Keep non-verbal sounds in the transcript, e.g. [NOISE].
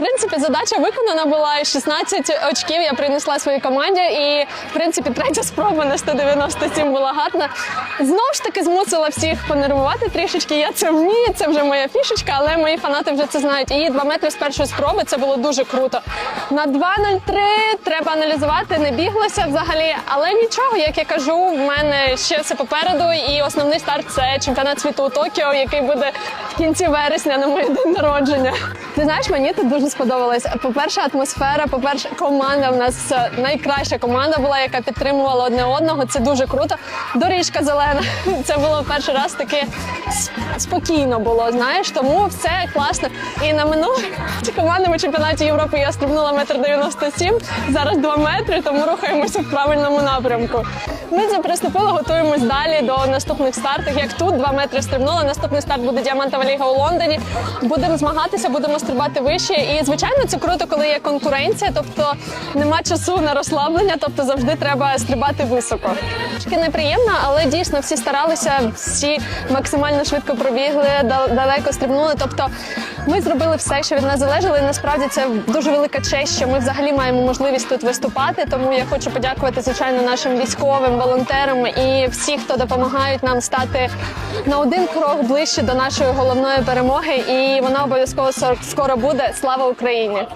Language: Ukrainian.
принципі, задача виконана була. і 16 очків я принесла своїй команді. І в принципі, третя спроба на 197 була гарна. Знову ж таки змусила всіх понервувати трішечки. Я це вмію, це вже моя фішечка, але мої фанати вже це знають. І 2 метри з першої спроби це було дуже круто. На 2.03 треба аналізувати, не біглося взагалі, але нічого, як я кажу, в мене ще все попереду. І основний старт це чемпіонат світу у Токіо, який буде в кінці вересня на моє день народження. Ти знаєш, мені тут дуже сподобалось. По-перше, атмосфера, по-перше, команда в нас е, найкраща команда була, яка підтримувала одне одного. Це дуже круто. Доріжка зелена. [LAUGHS] Це було перший раз таке спокійно було. Знаєш, тому все класно. І на минулому [LAUGHS] командному чемпіонаті Європи я стрибнула метр дев'яносто сім. Зараз два метри, тому рухаємося в правильному напрямку. Ми вже приступили, готуємось далі до наступних стартів. Як тут два метри стрибнула. Наступний старт буде діамантова ліга у Лондоні. Будемо змагатися, будемо стрибати вище. І звичайно, це круто, коли є конкуренція, тобто нема часу на розслаблення, тобто завжди треба стрибати високо. Трошки неприємно, але дійсно всі старалися, всі максимально швидко пробігли, дал- далеко стрибнули. Тобто ми зробили все, що від нас залежало. І насправді це дуже велика честь, що ми взагалі маємо можливість тут виступати. Тому я хочу подякувати звичайно нашим військовим, волонтерам і всі, хто допомагають нам стати на один крок ближче до нашої головної перемоги. І вона обов'язково скоро буде. Слава Україні!